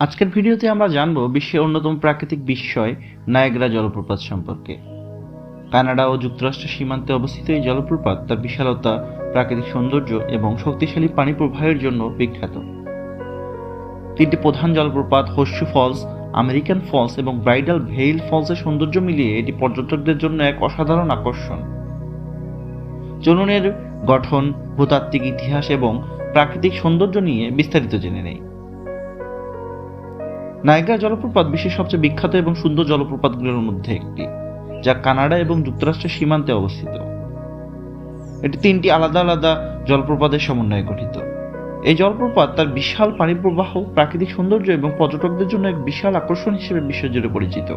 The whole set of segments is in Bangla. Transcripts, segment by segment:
আজকের ভিডিওতে আমরা জানব বিশ্বের অন্যতম প্রাকৃতিক বিস্ময়, নায়াগ্রা জলপ্রপাত সম্পর্কে। কানাডা ও যুক্তরাষ্ট্রের সীমান্তে অবস্থিত এই জলপ্রপাত তার বিশালতা, প্রাকৃতিক সৌন্দর্য এবং শক্তিশালী পানি প্রবাহের জন্য বিখ্যাত। তিনটি প্রধান জলপ্রপাত হস্যু ফলস, আমেরিকান ফলস এবং ব্রাইডাল ভেইল ফলসের সৌন্দর্য মিলিয়ে এটি পর্যটকদের জন্য এক অসাধারণ আকর্ষণ। চলনের গঠন, ভূতাত্ত্বিক ইতিহাস এবং প্রাকৃতিক সৌন্দর্য নিয়ে বিস্তারিত জেনে নেই। নায়গ্রা জলপ্রপাত বিশ্বের সবচেয়ে বিখ্যাত এবং সুন্দর জলপ্রপাতগুলোর মধ্যে একটি, যা কানাডা এবং যুক্তরাষ্ট্রের সীমান্তে অবস্থিত। এটি তিনটি আলাদা আলাদা জলপ্রপাতের সমন্বয়ে গঠিত। এই জলপ্রপাত তার বিশাল পানি প্রবাহ প্রাকৃতিক সৌন্দর্য এবং পর্যটকদের জন্য এক বিশাল আকর্ষণ হিসেবে বিশ্বজুড়ে পরিচিত।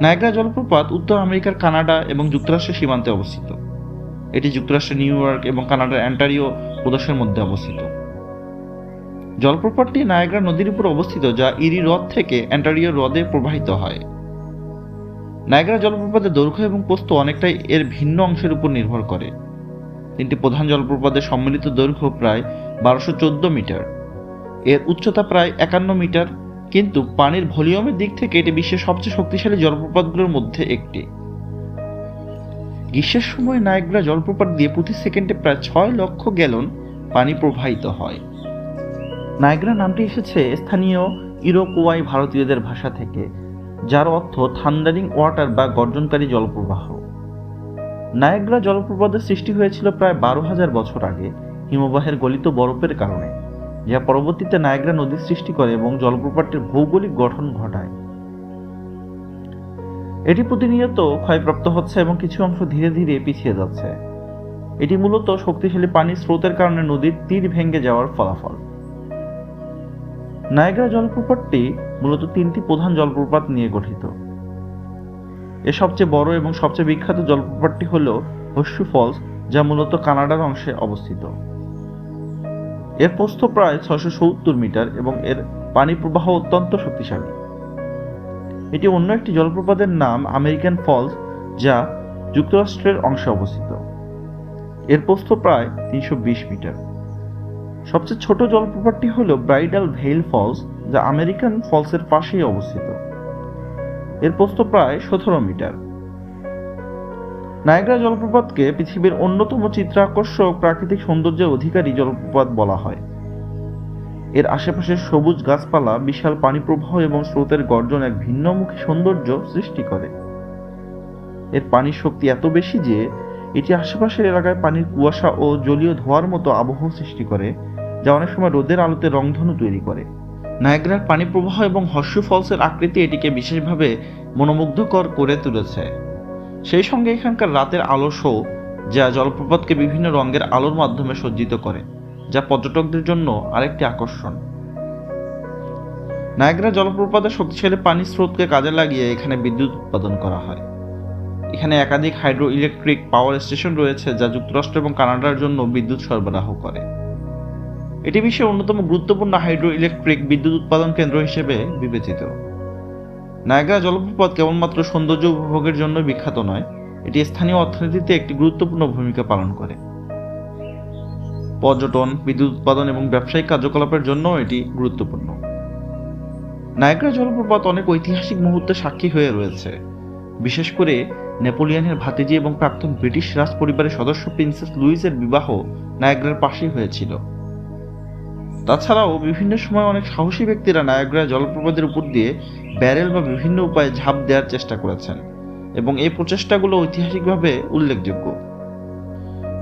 নায়গ্রা জলপ্রপাত উত্তর আমেরিকার কানাডা এবং যুক্তরাষ্ট্রের সীমান্তে অবস্থিত। এটি যুক্তরাষ্ট্রের নিউ ইয়র্ক এবং কানাডার অ্যান্টারিও প্রদেশের মধ্যে অবস্থিত। জলপ্রপাতটি নায়াগ্রা নদীর উপর অবস্থিত, যা ইরি হ্রদ থেকে অ্যান্টারিও হ্রদে প্রবাহিত হয়। নায়াগ্রা জলপ্রপাতের দৈর্ঘ্য এবং প্রস্থ অনেকটাই এর ভিন্ন অংশের উপর নির্ভর করে। তিনটি প্রধান জলপ্রপাতের সম্মিলিত দৈর্ঘ্য প্রায় বারোশো চোদ্দ মিটার। এর উচ্চতা প্রায় একান্ন মিটার, কিন্তু পানির ভলিউমের দিক থেকে এটি বিশ্বের সবচেয়ে শক্তিশালী জলপ্রপাতগুলোর মধ্যে একটি। গ্রীষ্মের সময় নায়গ্রা জলপ্রপাত দিয়ে প্রতি সেকেন্ডে প্রায় ছয় লক্ষ গ্যালন পানি প্রবাহিত হয়। নায়গ্রা নামটি এসেছে স্থানীয় ইরোকোয়াই ভারতীয়দের ভাষা থেকে, যার অর্থ থান্ডারিং ওয়াটার বা গর্জনকারী জলপ্রবাহ। নায়গ্রা জলপ্রপাতের সৃষ্টি হয়েছিল প্রায় বারো হাজার বছর আগে হিমবাহের গলিত বরফের কারণে, যা পরবর্তীতে নায়গ্রা নদীর সৃষ্টি করে এবং জলপ্রপাতটির ভৌগোলিক গঠন ঘটায়। এটি প্রতিনিয়ত ক্ষয়প্রাপ্ত হচ্ছে এবং কিছু অংশ ধীরে ধীরে পিছিয়ে যাচ্ছে। এটি মূলত শক্তিশালী পানির স্রোতের কারণে নদীর তীর ভেঙে যাওয়ার ফলাফল। নায়গ্রা জলপ্রপাতটি মূলত তিনটি প্রধান জলপ্রপাত নিয়ে গঠিত। এর সবচেয়ে বড় এবং সবচেয়ে বিখ্যাত জলপ্রপাতটি হল হস্যু ফলস, যা মূলত কানাডার অংশে অবস্থিত। এর প্রস্থ প্রায় ছশো সত্তর মিটার এবং এর পানি প্রবাহ অত্যন্ত শক্তিশালী। এটি অন্য একটি জলপ্রপাতের নাম আমেরিকান ফলস, যা যুক্তরাষ্ট্রের অংশে অবস্থিত। এর প্রস্থ প্রায় তিনশো বিশ মিটার। সবচেয়ে ছোট জলপ্রপাতটি হল ব্রাইডাল ভেইল ফলস, যা আমেরিকান ফলসের পাশেই অবস্থিত। এর প্রস্থ প্রায় সতেরো মিটার। নায়গ্রা জলপ্রপাতকে পৃথিবীর অন্যতম চিত্রাকর্ষক প্রাকৃতিক সৌন্দর্যের অধিকারী জলপ্রপাত বলা হয়। এর আশেপাশের সবুজ গাছপালা, বিশাল পানি প্রবাহ এবং স্রোতের গর্জন এক ভিন্নমুখী সৌন্দর্য সৃষ্টি করে। এর পানির শক্তি এত বেশি যে, এটি আশেপাশের এলাকায় পানির কুয়াশা ও জলীয় ধোয়ার মতো আবহ সৃষ্টি করে। যা অনেক সময় রোদের আলোতে রংধনু তৈরি করে। নায়গ্রার পানি প্রবাহ এবং হর্ষু ফলসের আকৃতি এটিকে বিশেষভাবে মনোমুগ্ধকর করে তুলেছে। সেই সঙ্গে এখানকার রাতের আলো শো যা জলপ্রপাতকে বিভিন্ন রঙের আলোর মাধ্যমে সজ্জিত করে, যা পর্যটকদের জন্য আরেকটি আকর্ষণ। নায়গ্রা জলপ্রপাতের শক্তিশালী পানির স্রোতকে কাজে লাগিয়ে এখানে বিদ্যুৎ উৎপাদন করা হয়। এখানে একাধিক হাইড্রো ইলেকট্রিক পাওয়ার স্টেশন রয়েছে, যা যুক্তরাষ্ট্র এবং কানাডার জন্য বিদ্যুৎ সরবরাহ করে। এটি বিশ্বের অন্যতম গুরুত্বপূর্ণ হাইড্রো ইলেকট্রিক বিদ্যুৎ উৎপাদন কেন্দ্র হিসেবে বিবেচিত। নায়গ্রা জলপ্রপাত কেবলমাত্র সৌন্দর্য উপভোগের জন্য বিখ্যাত নয়, এটি স্থানীয় অর্থনীতিতে একটি গুরুত্বপূর্ণ ভূমিকা পালন করে। পর্যটন, বিদ্যুৎ উৎপাদন এবং ব্যবসায়িক কার্যকলাপের জন্য এটি গুরুত্বপূর্ণ। নায়গ্রা জলপ্রপাত অনেক ঐতিহাসিক মুহূর্তে সাক্ষী হয়ে রয়েছে। বিশেষ করে নেপোলিয়নের ভাতিজি এবং প্রাক্তন ব্রিটিশ রাজ পরিবারের সদস্য প্রিন্সেস লুইসের বিবাহ নায়াগ্রার পাশেই হয়েছিল। তাছাড়াও বিভিন্ন সময় অনেক সাহসী ব্যক্তিরা নায়াগ্রা জলপ্রপাতের উপর দিয়ে ব্যারেল বা বিভিন্ন উপায়ে ঝাঁপ দেওয়ার চেষ্টা করেছেন এবং এই প্রচেষ্টাগুলো ঐতিহাসিকভাবে উল্লেখযোগ্য।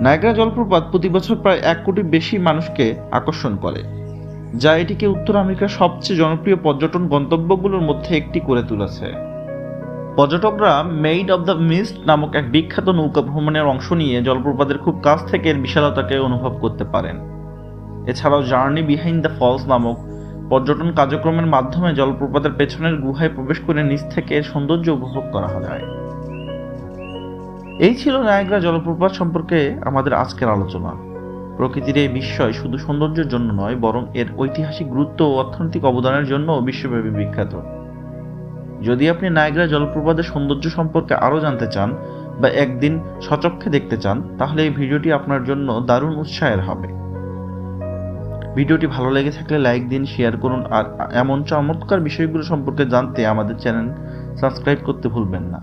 নায়াগ্রা জলপ্রপাত প্রতি বছর প্রায় এক কোটি বেশি মানুষকে আকর্ষণ করে, যা এটিকে উত্তর আমেরিকার সবচেয়ে জনপ্রিয় পর্যটন গন্তব্যগুলোর মধ্যে একটি করে তুলেছে। পর্যটকরা মেইড অব দ্য মিস্ট নামক এক বিখ্যাত নৌকা ভ্রমণের অংশ নিয়ে জলপ্রপাতের খুব কাছ থেকে এর বিশালতাকে অনুভব করতে পারেন। এছাড়াও জার্নি বিহাইন্ড দ্য ফলস নামক পর্যটন কার্যক্রমের মাধ্যমে জলপ্রপাতের পেছনের গুহায় প্রবেশ করে নিচ থেকে সৌন্দর্য উপভোগ করা যায় এই ছিল নায়গ্রা জলপ্রপাত সম্পর্কে আমাদের আজকের আলোচনা। প্রকৃতির এই বিস্ময় শুধু সৌন্দর্যের জন্য নয়, বরং এর ঐতিহাসিক গুরুত্ব ও অর্থনৈতিক অবদানের জন্য বিশ্বব্যাপী বিখ্যাত। যদি আপনি নায়গ্রা জলপ্রপাতের সৌন্দর্য সম্পর্কে আরও জানতে চান বা একদিন সচক্ষে দেখতে চান, তাহলে এই ভিডিওটি আপনার জন্য দারুণ উৎসাহের হবে। ভিডিওটি ভালো লেগে থাকলে লাইক দিন শেয়ার করুন, আর এমন চমৎকার বিষয়গুলো সম্পর্কে জানতে আমাদের চ্যানেল সাবস্ক্রাইব করতে ভুলবেন না।